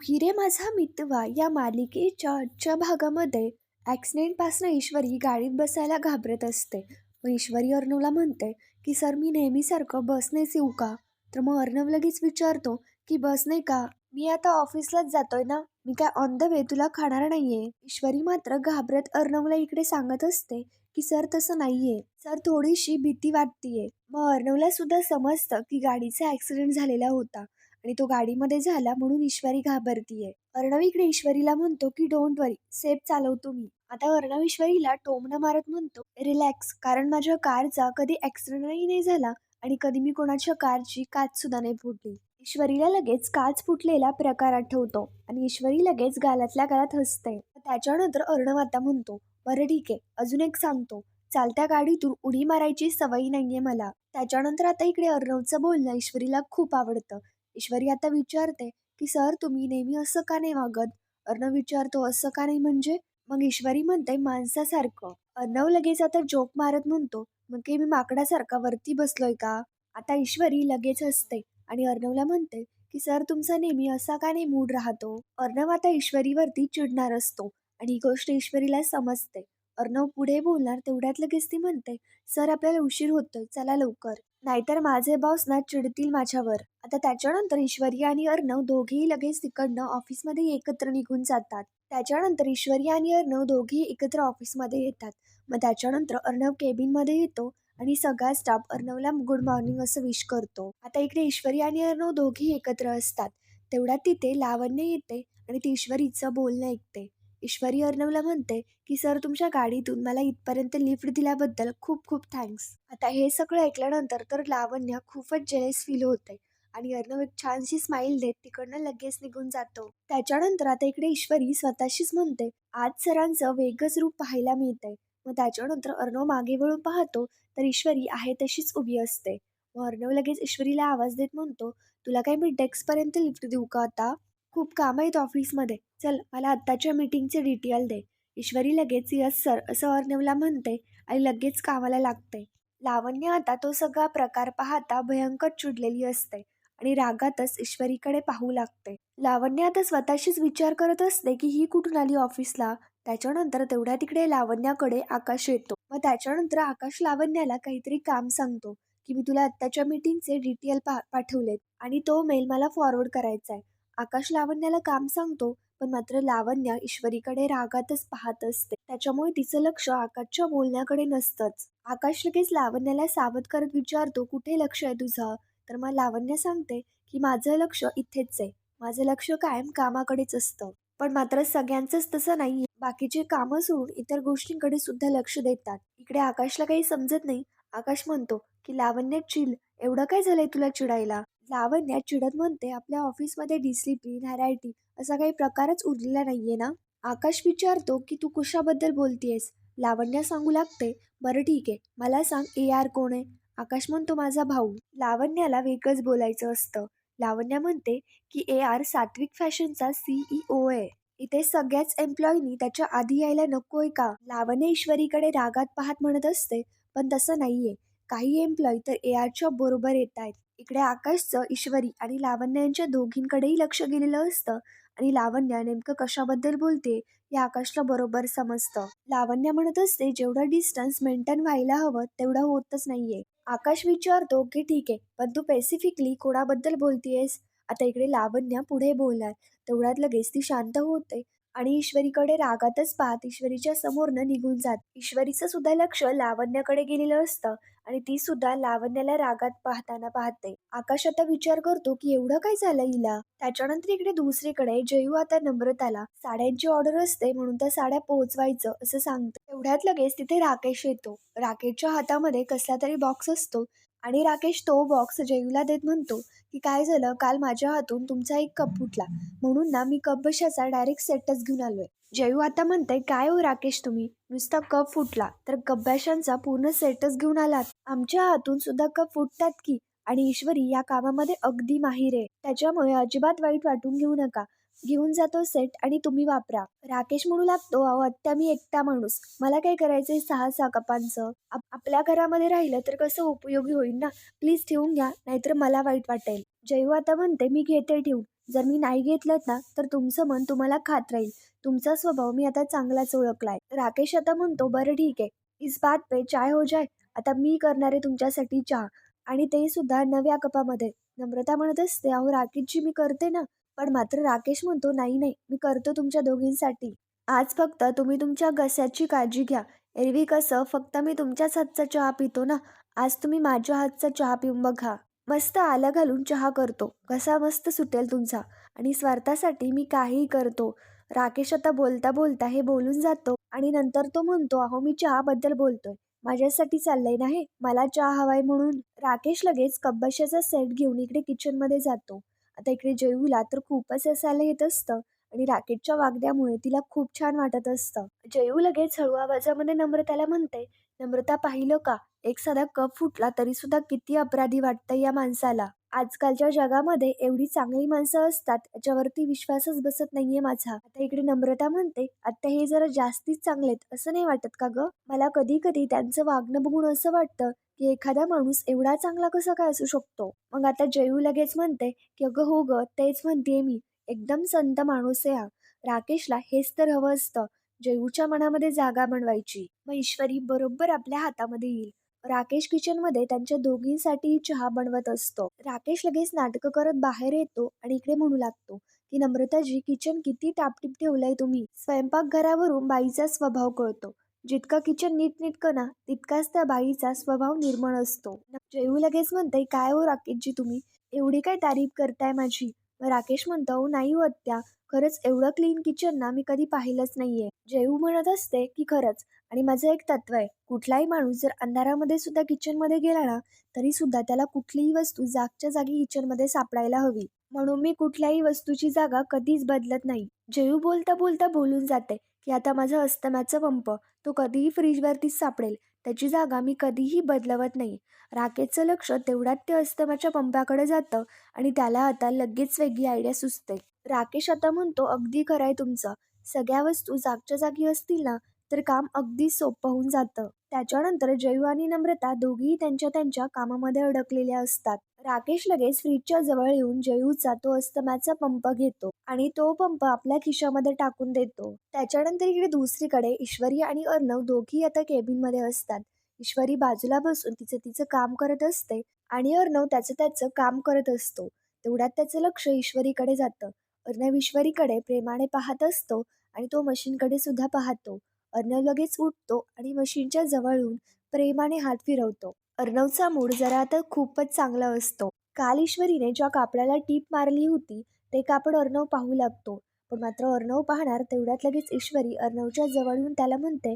हिरे माझा मितवा या मालिकेच्या आजच्या भागामध्ये ॲक्सिडेंटपासून ईश्वरी गाडीत बसायला घाबरत असते. व ईश्वरी अर्णवला म्हणते की सर मी नेहमीसारखं बसनेच येऊ का? तर मग अर्णव लगेच विचारतो की बस नाही का? मी आता ऑफिसलाच जातोय ना? मी काय ऑन द वे तुला खाणार नाहीये? ईश्वरी मात्र घाबरत अर्णवला इकडे सांगत असते की सर तसं नाहीये. सर थोडीशी भीती वाटतीये. मग अर्णवला सुद्धा समजतं की गाडीचा ॲक्सिडेंट झालेला होता. आणि तो गाडीमध्ये झाला म्हणून ईश्वरी घाबरतीये. अर्णव इकडे ईश्वरीला म्हणतो की डोंट वरी सेफ चालवतो मी. आता अर्णव ईश्वरीला टोमणं मारत म्हणतो रिलॅक्स कारण माझ्या कारचा कधी ॲक्सिडेंटही नाही झाला आणि कधी मी कोणाच्या कारची काच सुद्धा नाही फुटली. ईश्वरीला लगेच काच फुटलेला प्रकार आठवतो आणि ईश्वरी लगेच गालातल्या गालात हसते. त्याच्यानंतर अर्णव आता म्हणतो बरं ठीक आहे अजून एक सांगतो. चालत्या गाडीतून उडी मारायची सवय नाहीये मला. त्याच्यानंतर आता इकडे अर्णवचं बोलणं ईश्वरीला खूप आवडतं. ईश्वरी आता विचारते की सर तुम्ही नेहमी असं का नाही वागत? अर्णव विचारतो असं का नाही म्हणजे? मग ईश्वरी म्हणते माणसासारखं. अर्णव लगेच आता जोक मारत म्हणतो मग की मी माकडासारखा वरती बसलोय का? आता ईश्वरी लगेच असते आणि अर्णवला म्हणते की सर तुमचा नेहमी असा का नाही मूड राहतो? अर्णव आता ईश्वरीवरती चिडणार असतो आणि ही गोष्ट ईश्वरीला समजते. अर्णव पुढे बोलणार तेवढ्यात लगेच ती म्हणते सर आपल्याला उशीर होतोय चला लवकर. नाहीतर माझे बॉस ना चिडतील माझ्यावर. आता त्याच्यानंतर ईश्वरी आणि अर्णव दोघेही लगेच तिकडनं ऑफिसमध्ये एकत्र निघून जातात. त्याच्यानंतर ईश्वरी आणि अर्णव दोघेही एकत्र ऑफिसमध्ये येतात. मग त्याच्यानंतर अर्णव केबिनमध्ये येतो आणि सगळा स्टाफ अर्णवला गुड मॉर्निंग असं विश करतो. आता इकडे ईश्वरी आणि अर्णव दोघेही एकत्र असतात. तेवढ्यात तिथे लावण्य येते आणि ती ईश्वरीचं बोलणं ऐकते. ईश्वरी अर्णवला म्हणते की सर तुमच्या गाडीतून मला इथपर्यंत लिफ्ट दिल्याबद्दल खूप खूप थँक्स. आता हे सगळं ऐकल्यानंतर तर लावण्य खूपच जेलेस फील होते आणि अर्णव एक छानशी स्माईल देत तिकडनं लगेच निघून जातो. त्याच्यानंतर आता इकडे ईश्वरी स्वतःशीच म्हणते आज सरांचं वेगच रूप पाहायला मिळतंय. मग त्याच्यानंतर अर्णव मागे वळून पाहतो तर ईश्वरी आहे तशीच उभी असते. मग अर्णव लगेच ईश्वरीला आवाज देत म्हणतो तुला काय मी डेस्कपर्यंत लिफ्ट देऊ का आता? खूप काम आहेत ऑफिसमध्ये. चल मला आत्ताच्या मीटिंगचे डिटेल दे. ईश्वरी लगेच यस सर असं अर्णवला म्हणते आणि लगेच कामाला लागते. लावण्य आता तो सगळा प्रकार पाहता भयंकर चिडलेली असते आणि रागातच ईश्वरीकडे पाहू लागते. लावण्य आता स्वतःशीच विचार करत असते की ही कुठून आली ऑफिसला? त्याच्यानंतर तेवढ्या तिकडे लावण्याकडे आकाश येतो. मग त्याच्यानंतर आकाश लावण्याला काहीतरी काम सांगतो की मी तुला आत्ताच्या मीटिंगचे डिटेल पा पाठवलेत आणि तो मेल मला फॉरवर्ड करायचा आहे आकाश लावण्याला काम सांगतो पण मात्र लावण्या ईश्वरीकडे रागातच पाहत असते. त्याच्यामुळे तिचं लक्ष आकाशच्या बोलण्याकडे नसतंच. आकाश लगेच लावण्याला सावध करत विचारतो कुठे लक्ष आहे तुझं? तर मग लावण्य सांगते की माझं लक्ष इथेच आहे. माझं लक्ष कायम कामाकडेच असतं. पण मात्र सगळ्यांचंच तसं नाही बाकीचे कामं सोडून इतर गोष्टींकडे सुद्धा लक्ष देतात. इकडे आकाशला काही समजत नाही. आकाश म्हणतो की लावण्य चिल. एवढं काय झालंय तुला चिडायला? लावण्या चिडत म्हणते आपल्या ऑफिसमध्ये डिसिप्लिन हॅरायटी असा काही प्रकारच उरलेला नाहीये ना? आकाश विचारतो की तू कशाबद्दल बोलतीयस? लावण्या सांगू लागते? बरं ठीक आहे मला सांग ए आर कोण आहे? आकाश म्हणतो माझा भाऊ. लावण्याला वेगळंच बोलायचं असतं. लावण्या म्हणते की ए आर सात्विक फॅशनचा सीईओ आहे. इथे सगळ्याच एम्प्लॉईनी त्याच्या आधी यायला नकोय का? लावण्य ईश्वरीकडे रागात पाहत म्हणत असते पण तसं नाहीये. काही एम्प्लॉई तर ए आरच्या बरोबर येत आहेत. इकडे आकाशचं ईश्वरी आणि लावण्या यांच्या दोघींकडेही लक्ष गेलेलं असतं. आणि लावण्या नेमकं कशाबद्दल बोलते हे आकाशला बरोबर समजतं. लावण्य म्हणत असते जेवढं डिस्टन्स मेंटेन व्हायला हवं तेवढं होतच नाहीये. आकाश विचारतो की ठीक आहे पण तू स्पेसिफिकली कोणाबद्दल बोलतेयस? आता इकडे लावण्य पुढे बोलणार. तेवढ्यात लगेच ती शांत होते. आणि ईश्वरीकडे रागातच पाहत ईश्वरीच्या समोरनं निघून जात. ईश्वरीचं सुद्धा लक्ष लावण्याकडे गेलेलं असतं आणि ती सुद्धा लावण्याला रागात पाहताना पाहते. आकाश आता विचार करतो की एवढं काय झालं हिला? त्याच्यानंतर इकडे दुसरीकडे जयू आता नम्रताला साड्यांची ऑर्डर असते म्हणून त्या साड्या पोहोचवायचं असं सांगतो. तेवढ्यात लगेच तिथे राकेश येतो. राकेशच्या हातामध्ये कसला तरी बॉक्स असतो. आणि राकेश तो बॉक्स जयूला देत म्हणतो की काय झालं? काल माझ्या हातून तुमचा एक कप फुटला. म्हणून ना मी कप बशाचा डायरेक्ट सेटच घेऊन आलोय. जयू आता म्हणते काय हो राकेश तुम्ही? नुसता कप फुटला. तर कब्याशांचा पूर्ण सेटच घेऊन आलात. आमच्या हातून सुद्धा कप फुटतात की? आणि ईश्वरी या कामामध्ये अगदी माहीर आहे. त्याच्यामुळे अजिबात वाईट वाटून घेऊ नका. घेऊन जातो सेट आणि तुम्ही वापरा. राकेश म्हणू लागतो अहो आत्ता मी एकटा माणूस. मला काय करायचंय सहा सहा कपांचं आप आपल्या घरामध्ये राहिलं तर कसं उपयोगी होईल ना? प्लीज ठेवून घ्या नाहीतर मला वाईट वाटेल. जयू आता म्हणते मी घेते ठेवून. जर मी नाही घेतलं ना तर तुमचं मन तुम्हाला खात राहील. तुमचा स्वभाव मी आता चांगलाच ओळखलाय. राकेश आता म्हणतो बरं ठीक आहे. इस बात पे चाय हो जाय. आता मी करणार आहे तुमच्यासाठी चहा. आणि ते सुद्धा नव्या कपामध्ये. नम्रता म्हणत असते अहो राकेशची मी करते ना. पण मात्र राकेश म्हणतो नाही नाही मी करतो तुमच्या दोघींसाठी. आज फक्त तुम्ही तुमच्या घस्याची काळजी घ्या. एरवी कसं फक्त मी तुमच्याच हातचा चहा पितो ना? आज तुम्ही माझ्या हातचा चहा पिऊन बघा. मस्त आलं घालून चहा करतो. घसा मस्त सुटेल तुमचा. आणि स्वार्थासाठी मी काहीही करतो. राकेश आता बोलता बोलता हे बोलून जातो आणि नंतर तो म्हणतो अहो मी चहाबद्दल बोलतोय. माझ्यासाठी चाललंय ना हे? मला चहा हवाय म्हणून. राकेश लगेच कब्बशाचा सेट घेऊन इकडे किचनमध्ये जातो. आता इकडे जयूला तर खूपच असायला येत असतं आणि राकेटच्या वागण्यामुळे तिला खूप छान वाटत असतं. जयू लगेच हळू आवाजामध्ये नम्रताला म्हणते नम्रता पाहिलं का? एक साधा कप फुटला तरी सुद्धा किती अपराधी वाटतं या माणसाला. आजकालच्या जगामध्ये एवढी चांगली माणसं असतात याच्यावरती विश्वासच बसत नाहीये माझा. आता इकडे नम्रता म्हणते आता हे जरा जास्तीच चांगलेत असं नाही वाटत का ग? मला कधी कधी त्यांचं वागणं बघून असं वाटतं की एखादा माणूस एवढा चांगला कसा काय असू शकतो? मग आता जयू लगेच म्हणते की अगं हो ग तेच म्हणते मी एकदम संत माणूस आहे हा. राकेशला हेच तर हवं असतं जयूच्या मनामध्ये जागा बनवायची मग ईश्वरी बरोबर आपल्या हातामध्ये येईल. राकेश किचनमध्ये त्यांच्या दोघींसाठी चहा बनवत असतो. राकेश लगेच नाटकं करत बाहेर येतो आणि इकडे म्हणू लागतो की नम्रताजी किचन किती टापटीप ठेवलंय तुम्ही? स्वयंपाकघरावरून बाईचा स्वभाव कळतो. जितका किचन नीटनेटकं ना तितकाच त्या बाईचा स्वभाव निर्मळ असतो. जयू लगेच म्हणते काय हो राकेशजी तुम्ही? एवढी काय तारीफ करताय माझी? मग राकेश म्हणतो नाही हो त्या खरंच एवढं क्लीन किचन ना मी कधी पाहिलंच नाहीये. जयू म्हणत असते की खरंच आणि माझं एक तत्व आहे कुठलाही माणूस जर अंधारामध्ये सुद्धा किचनमध्ये गेला ना तरी सुद्धा त्याला कुठलीही वस्तू जागच्या जागी किचनमध्ये सापडायला हवी. म्हणून मी कुठल्याही वस्तूची जागा कधीच बदलत नाही. जयू बोलता बोलता बोलून जाते की आता माझं अस्तमाचं पंप तो कधीही फ्रीजवरतीच सापडेल त्याची जागा मी कधीही बदलवत नाही. राकेशचं लक्ष तेवढ्यात ते अस्तमाच्या पंपाकडे जातं आणि त्याला आता लगेच वेगळी आयडिया सुचते. राकेश आता म्हणतो अगदी खरं आहे तुमचं. सगळ्या वस्तू जागच्या जागी असतील ना तर काम अगदी सोपं होऊन जातं. त्याच्यानंतर जयू आणि नम्रता दोघीही त्यांच्या त्यांच्या कामामध्ये अडकलेल्या असतात. राकेश लगेच फ्रीजच्या जवळ येऊन जयूचा तो अस्तमाचा पंप घेतो आणि तो पंप आपल्या खिशामध्ये टाकून देतो. त्याच्यानंतर इकडे दुसरीकडे ईश्वरी आणि अर्णव दोघी आता केबिनमध्ये असतात. ईश्वरी बाजूला बसून तिचं तिचं काम करत असते आणि अर्णव त्याचं त्याचं काम करत असतो. तेवढ्यात त्याचं लक्ष ईश्वरीकडे जातं. अर्णव ईश्वरीकडे प्रेमाने पाहत असतो आणि तो मशीनकडे सुद्धा पाहतो. अर्णव लगेच उठतो आणि मशीनच्या जवळून प्रेमाने हात फिरवतो. अर्णवचा मूड जरा आता खूपच चांगला असतो. काल ईश्वरीने ज्या कापडाला टीप मारली होती ते कापड अर्णव पाहू लागतो. पण मात्र अर्णव पाहणार तेवढ्यात लगेच ईश्वरी अर्णवच्या जवळून त्याला म्हणते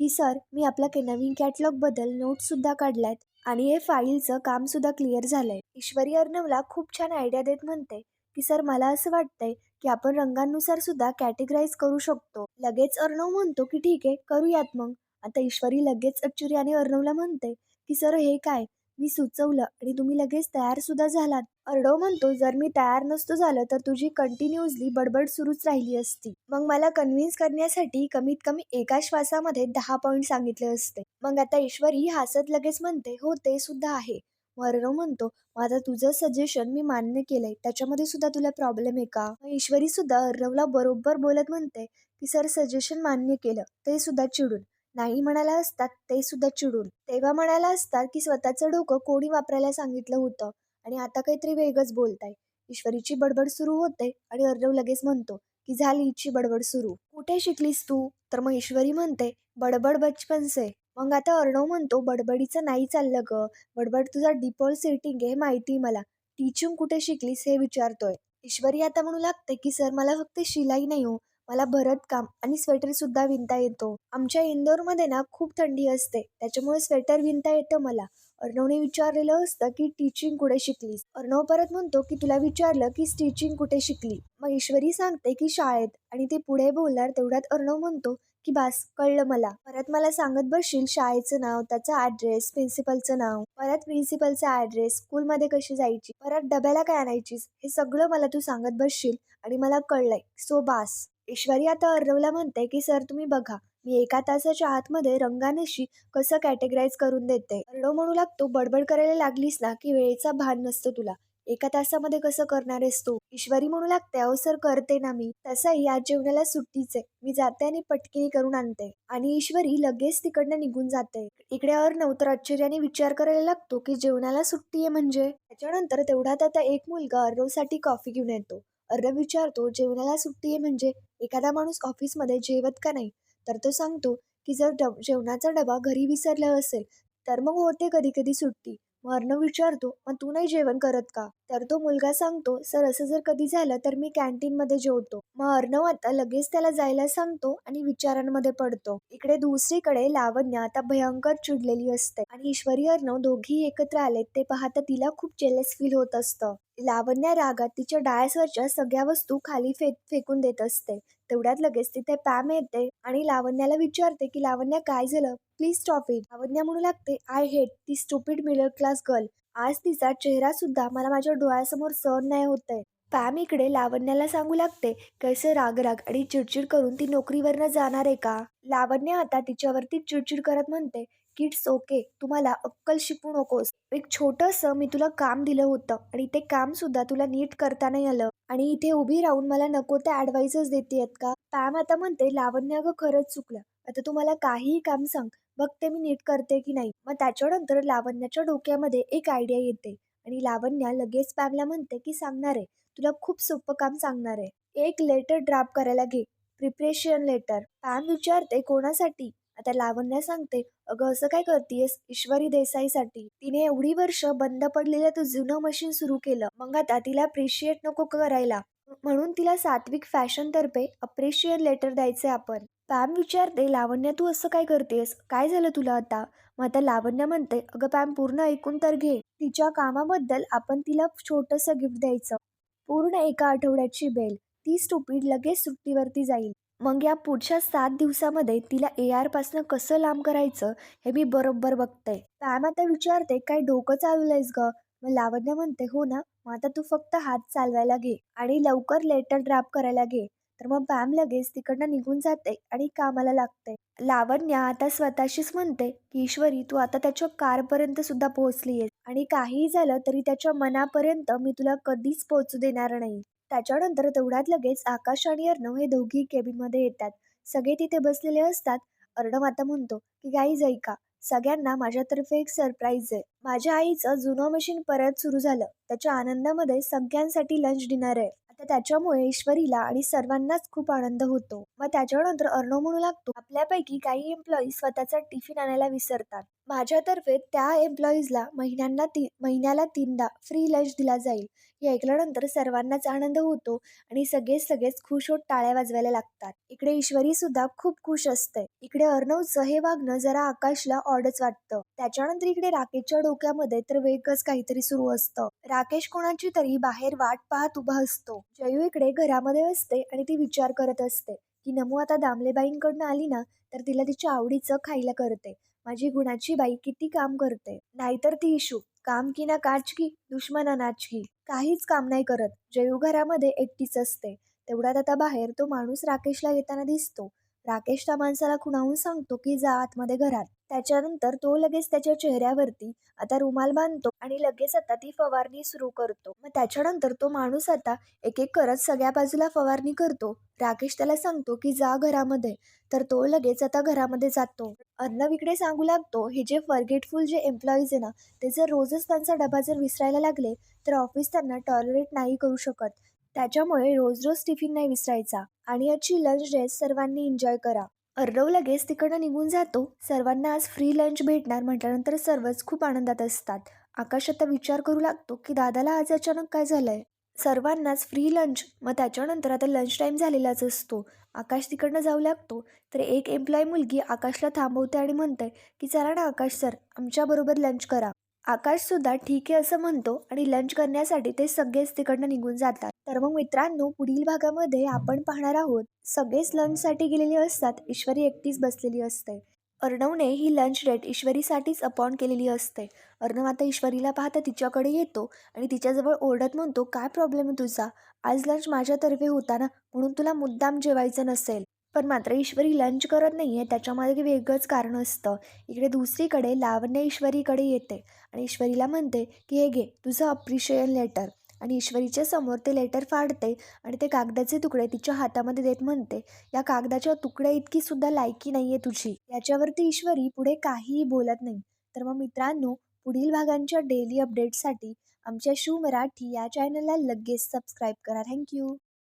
की सर मी आपला के नवीन कॅटलॉगबद्दल नोट्ससुद्धा काढल्यात आणि हे फाईलचं कामसुद्धा क्लिअर झालंय. ईश्वरी अर्णवला खूप छान आयडिया देत म्हणते की सर मला असं वाटतंय की आपण रंगांनुसार सुद्धा कॅटेगराईज करू शकतो. लगेच अर्णव म्हणतो की ठीक आहे करूयात मग. आता ईश्वरी लगेच आणि अर्णवला म्हणते की सर हे काय? मी सुचवलं आणि तुम्ही लगेच तयार सुद्धा झालात. अर्णव म्हणतो जर मी तयार नसतो झालं तर तुझी कंटिन्युअसली बडबड सुरूच राहिली असती. मग मला कन्व्हिन्स करण्यासाठी कमीत कमी एका श्वासामध्ये दहा पॉईंट सांगितले असते. मग आता ईश्वरी हसत लगेच म्हणते हो ते सुद्धा आहे. अर्णव म्हणतो माझं तुझं सजेशन मी मान्य केलंय. त्याच्यामध्ये सुद्धा तुला प्रॉब्लेम आहे का? ईश्वरी सुद्धा अर्णवला बरोबर बोलत म्हणते की सर सजेशन मान्य केलं. ते सुद्धा चिडून. नाही म्हणायला असतात ते सुद्धा चिडून. तेव्हा म्हणायला असतात की स्वतःचं डोकं कोणी वापरायला सांगितलं होतं? आणि आता काहीतरी वेगच बोलताय. ईश्वरीची बडबड सुरू होते आणि अर्णव लगेच म्हणतो की झाली हिची बडबड सुरू. कुठे शिकलीस तू? तर मग ईश्वरी म्हणते बडबड बचपन से मग आता अर्णव म्हणतो बडबडीचं नाही चाललं ग. बडबड तुझा डिफॉल्ट सेटिंग आहे माहिती मला. टीचिंग कुठे शिकलीस हे विचारतोय. ईश्वरी आता म्हणू लागते की सर मला फक्त शिलाई नाही हो. मला भरतकाम आणि स्वेटर सुद्धा विणता येतो. आमच्या इंदोरमध्ये ना खूप थंडी असते. त्याच्यामुळे स्वेटर विणता येतं मला. अर्णवने विचारलेलं असतं की टीचिंग कुठे शिकलीस? अर्णव परत म्हणतो की तुला विचारलं की स्टिचिंग कुठे शिकली? मग ईश्वरी सांगते की शाळेत. आणि ते पुढे बोलणार तेवढ्यात अर्णव म्हणतो की बास कळलं मला. परत मला सांगत बसशील शाळेचं नाव त्याचा ऍड्रेस प्रिन्सिपलचं नाव. परत प्रिन्सिपलचा ऍड्रेस स्कूलमध्ये कशी जायची? परत डब्याला काय आणायचीस? हे सगळं मला तू सांगत बसशील आणि मला कळलंय. सो बास. ईश्वरी आता अर्णवला म्हणते की सर तुम्ही बघा. मी एका तासाच्या आतमध्ये रंगानशी कसं कॅटेगराईज करून देते? अर्णव म्हणू लागतो बडबड करायला लागलीस ना की वेळेचा भान नसतो तुला. एका तासामध्ये कसं करणार आहेस तू? ईश्वरी म्हणू लागते अहो सर करते ना मी. तसंही आज जेवणाला सुट्टीच आहे. मी जाते आणि पटकिनी करून आणते. आणि ईश्वरी लगेच तिकडनं निघून जाते. इकडे अर्णव तर आश्चर्याने विचार करायला लागतो की जेवणाला सुट्टी आहे म्हणजे? त्याच्यानंतर तेवढ्यात आता एक मुलगा अर्णवसाठी कॉफी घेऊन येतो. अर्णव विचारतो जेवणाला सुट्टी आहे म्हणजे? एखादा माणूस ऑफिसमध्ये जेवत का नाही? तर तो सांगतो की जर डब जेवणाचा डबा घरी विसरला असेल तर मग होते कधी कधी सुट्टी. मग अर्णव विचारतो मग तू नाही जेवण करत का? तर तो मुलगा सांगतो सर असं जर कधी झालं तर मी कॅन्टीनमध्ये जेवतो. मग अर्णव आता लगेच त्याला जायला सांगतो आणि विचारांमध्ये पडतो. इकडे दुसरीकडे लावण्य आता भयंकर चिडलेली असते आणि ईश्वरी अर्णव दोघी एकत्र आलेत ते पाहता तिला खूप जेलस फील होत असतं. लावण्य रागात तिच्या डायसवरच्या सगळ्या वस्तू खाली फे फेकून देत असते. तेवढ्यात लगेच तिथे पॅम येते आणि लावण्याला विचारते की लावण्या काय झालं? प्लीज स्टॉप इट लावण्या म्हणू लागते आय हेट ती स्टुपिड मिडल क्लास गर्ल आज तिचा चेहरा सुद्धा मला माझ्या डोळ्यासमोर सहन नाही होत पॅम इकडे लावण्याला सांगू लागते कैसे राग राग आणि चिडचिड करून ती नोकरीवरनं जाणार आहे का? लावण्य आता तिच्यावरती चिडचिड करत म्हणते किड्स ओके. तुम्हाला अक्कल शिकू नकोस. एक छोटंसं मी तुला काम दिलं होतं आणि ते काम सुद्धा तुला नीट करता नाही आलं. आणि इथे उभी राहून मला नको ते ऍडवाइसेस देतेयत का? पॅम आता म्हणते लावण्य अगं खरंच चुकलं. आता तुम्हाला काहीही काम सांग बघते मी नीट करते की नाही. मग त्याच्यानंतर लावण्याच्या डोक्यामध्ये एक आयडिया येते. आणि लावण्या लगेच पॅमला म्हणते की सांगणार आहे. तुला खूप सोपं काम सांगणार आहे. एक लेटर ड्राफ्ट करायला घे. प्रिपरेशन लेटर पॅम विचारते कोणासाठी? आता लावण्या सांगते अगं असं काय करतेस ईश्वरी देसाईसाठी. तिने एवढी वर्ष बंद पडलेलं तू जुनं मशीन सुरू केलं. मग आता तिला अप्रिशिएट नको करायला. म्हणून तिला सात्विक फॅशन तर्फे अप्रिशिएट लेटर द्यायचे आपण. पॅम विचारते लावण्य तू असं काय करतेस काय झालं तुला आता? मग आता लावण्य म्हणते अगं पॅम पूर्ण ऐकून तर घे. तिच्या कामाबद्दल आपण तिला छोटंसं गिफ्ट द्यायचं. पूर्ण एका आठवड्याची बेल. ती स्टुपीड लगेच सुट्टीवरती जाईल. मग या पुढच्या सात दिवसामध्ये तिला ए आरपासनं कसं लांब करायचं हे मी बरोबर बघते. मॅम आता विचारते काय डोकं चालवलंयस ग? मग लावण्य म्हणते हो ना मग आता तू फक्त हात चालवायला घे आणि लवकर लेटर ड्राफ्ट करायला घे. तर मग मॅम लगेच तिकडनं निघून जाते आणि कामाला लागते. लावण्य आता स्वतःशीच म्हणते की ईश्वरी तू आता त्याच्या कारपर्यंत सुद्धा पोहोचली आहेस आणि काहीही झालं तरी त्याच्या मनापर्यंत मी तुला कधीच पोहोचू देणार नाही. त्याच्यानंतर तेवढ्यात लगेच आकाश आणि अर्णव हे दोघी केबिनमध्ये येतात. सगळे तिथे बसलेले असतात. अर्णव आता म्हणतो की गाईजई का सगळ्यांना माझ्यातर्फे एक सरप्राईज आहे. माझ्या आईचं जुनं मशीन परत सुरू झालं. त्याच्या आनंदामध्ये सगळ्यांसाठी लंच डिनर आहे. आता त्याच्यामुळे ईश्वरीला आणि सर्वांनाच खूप आनंद होतो. मग त्याच्यानंतर अर्णव म्हणू लागतो आपल्यापैकी काही एम्प्लॉई स्वतःचा टिफिन आणायला विसरतात. माझ्यातर्फे त्या एम्प्लॉईजला महिन्यांना ती महिन्याला तीनदा फ्री लंच दिला जाईल. हे ऐकल्यानंतर सर्वांनाच आनंद होतो आणि सगळेच सगळेच खुश होत टाळ्या वाजवायला लागतात. इकडे ईश्वरी सुद्धा खूप खुश असते. इकडे अर्णवचं हे वागणं जरा आकाशला ऑडच वाटतं. त्याच्यानंतर इकडे राकेशच्या डोक्यामध्ये तर वेगच काहीतरी सुरू असतं. राकेश कोणाची तरी बाहेर वाट पाहत उभा असतो. जयू इकडे घरामध्ये असते आणि ती विचार करत असते की नमू आता दामलेबाईंकडनं आली ना तर तिला तिच्या आवडीचं खायला करते. माझी गुणाची बाई किती काम करते. नाहीतर ती इशू. काम की ना काच की दुश्मना नाच की. काहीच काम नाही करत. जयू घरामध्ये एकटीच असते. तेवढ्यात आता बाहेर तो माणूस राकेशला येताना दिसतो. राकेश त्या माणसाला खुणावून सांगतो की जा आतमध्ये घरात. त्याच्यानंतर तो लगेच त्याच्या चेहऱ्यावरती आता रुमाल बांधतो आणि लगेच आता ती फवारणी सुरू करतो. मग त्याच्यानंतर तो माणूस आता एक एक करत सगळ्या बाजूला फवारणी करतो. राकेश त्याला सांगतो की जा घरामध्ये. तर तो लगेच आता घरामध्ये जातो. अन्न विकडे सांगू लागतो हे जे फर्गेटफुल जे एम्प्लॉईज आहे ना ते जर रोजच त्यांचा डबा जर विसरायला लागले तर ऑफिस त्यांना टॉलरेट नाही करू शकत. त्याच्यामुळे रोज रोज टिफिन नाही विसरायचा. आणि याची लंच डेस सर्वांनी एन्जॉय करा. अर्णव लगेच तिकडनं निघून जातो. सर्वांना आज फ्री लंच भेटणार म्हटल्यानंतर सर्वच खूप आनंदात असतात. आकाश आता विचार करू लागतो की दादाला आज अचानक काय झालंय? सर्वांनाच फ्री लंच मग त्याच्यानंतर आता लंच टाईम झालेलाच असतो. आकाश तिकडनं जाऊ लागतो. तर एक एम्प्लॉय मुलगी आकाशला थांबवते आणि म्हणते की चला ना आकाश सर आमच्याबरोबर लंच करा. आकाशसुद्धा ठीक आहे असं म्हणतो आणि लंच करण्यासाठी ते सगळेच तिकडनं निघून जातात. तर मग मित्रांनो पुढील भागामध्ये आपण पाहणार आहोत. सगळेच लंचसाठी गेलेली असतात ईश्वरी एकटीच बसलेली असते. अर्णवने ही लंच डेट ईश्वरीसाठीच अपॉइंट केलेली असते. अर्णव आता ईश्वरीला पाहता तिच्याकडे येतो आणि तिच्याजवळ ओरडत म्हणतो काय प्रॉब्लेम आहे तुझा? आज लंच माझ्यातर्फे होता ना? म्हणून तुला मुद्दाम जेवायचं नसेल. पण मात्र ईश्वरी लंच करत नाही आहे त्याच्यामागे वेगळंच कारण असतं. इकडे दुसरीकडे लावण्य ईश्वरीकडे येते आणि ईश्वरीला म्हणते की हे घे तुझं अप्रिशिएशन लेटर आणि ईश्वरीच्या समोर ते लेटर फाडते आणि ते कागदाचे तुकडे तिच्या हातामध्ये देत म्हणते या कागदाच्या तुकड्या इतकी सुद्धा लायकी नाही आहे तुझी. याच्यावरती ईश्वरी पुढे काहीही बोलत नाही. तर मग मित्रांनो पुढील भागांच्या डेली अपडेटसाठी आमच्या शू मराठी या चॅनलला लगेच सबस्क्राईब करा. थँक्यू